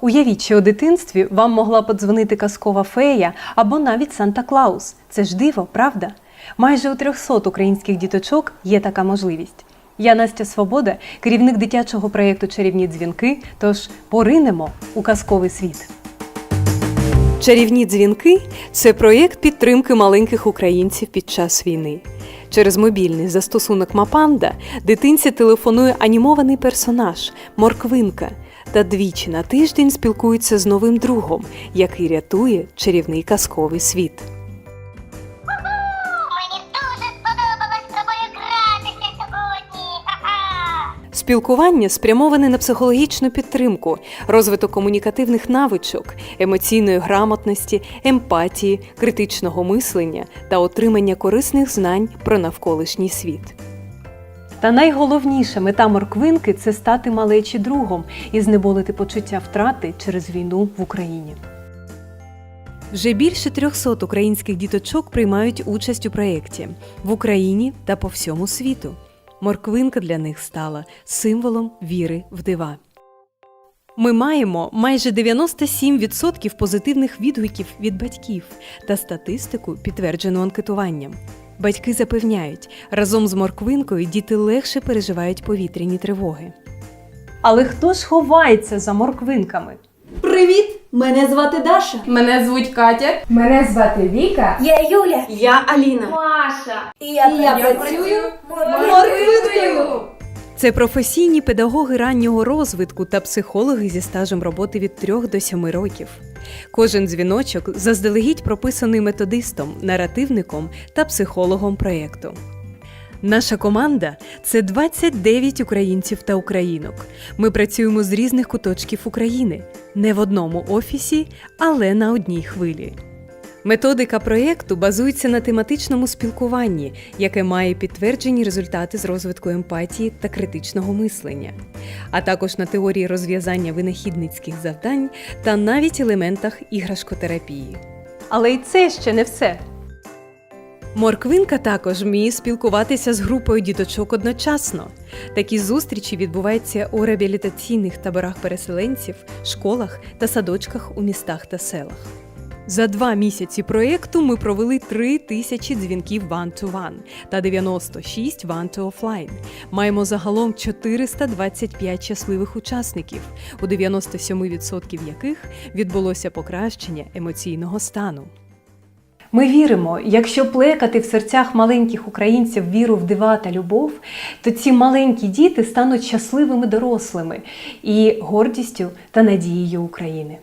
Уявіть, що у дитинстві вам могла подзвонити казкова фея або навіть Санта Клаус. Це ж диво, правда? Майже у 300 українських діточок є така можливість. Я Настя Свобода, керівник дитячого проєкту Чарівні дзвінки. Тож поринемо у казковий світ. Чарівні дзвінки це проєкт підтримки маленьких українців під час війни. Через мобільний застосунок Мапанда дитинці телефонує анімований персонаж Морквинка та двічі на тиждень спілкується з новим другом, який рятує чарівний казковий світ. Мені дуже сподобалось з тобою гратися сьогодні. Ха-ха! Спілкування спрямоване на психологічну підтримку, розвиток комунікативних навичок, емоційної грамотності, емпатії, критичного мислення та отримання корисних знань про навколишній світ. Та найголовніша мета морквинки це стати малечі другом і знеболити почуття втрати через війну в Україні. Вже більше 300 українських діточок приймають участь у проєкті в Україні та по всьому світу. Морквинка для них стала символом віри в дива. Ми маємо майже 97% позитивних відгуків від батьків та статистику, підтверджену анкетуванням. Батьки запевняють, разом з морквинкою діти легше переживають повітряні тривоги. Але хто ж ховається за морквинками? Привіт! Мене звати Даша. Мене звуть Катя. Мене звати Віка. Я Юля. Я Аліна. Маша. І я, І я працюю Морквинкою. Це професійні педагоги раннього розвитку та психологи зі стажем роботи від 3 до 7 років. Кожен дзвіночок заздалегідь прописаний методистом, наративником та психологом проєкту. Наша команда це 29 українців та українок. Ми працюємо з різних куточків України, не в одному офісі, але на одній хвилі. Методика проєкту базується на тематичному спілкуванні, яке має підтверджені результати з розвитку емпатії та критичного мислення, а також на теорії розв'язання винахідницьких завдань та навіть елементах іграшкотерапії. Але й це ще не все. Морквинка також вміє спілкуватися з групою діточок одночасно. Такі зустрічі відбуваються у реабілітаційних таборах переселенців, школах та садочках у містах та селах. За два місяці проєкту ми провели 3 тисячі дзвінків one-to-one та 96 one-to offline. Маємо загалом 425 щасливих учасників, у 97% яких відбулося покращення емоційного стану. Ми віримо, якщо плекати в серцях маленьких українців віру в дива та любов, то ці маленькі діти стануть щасливими дорослими і гордістю та надією України.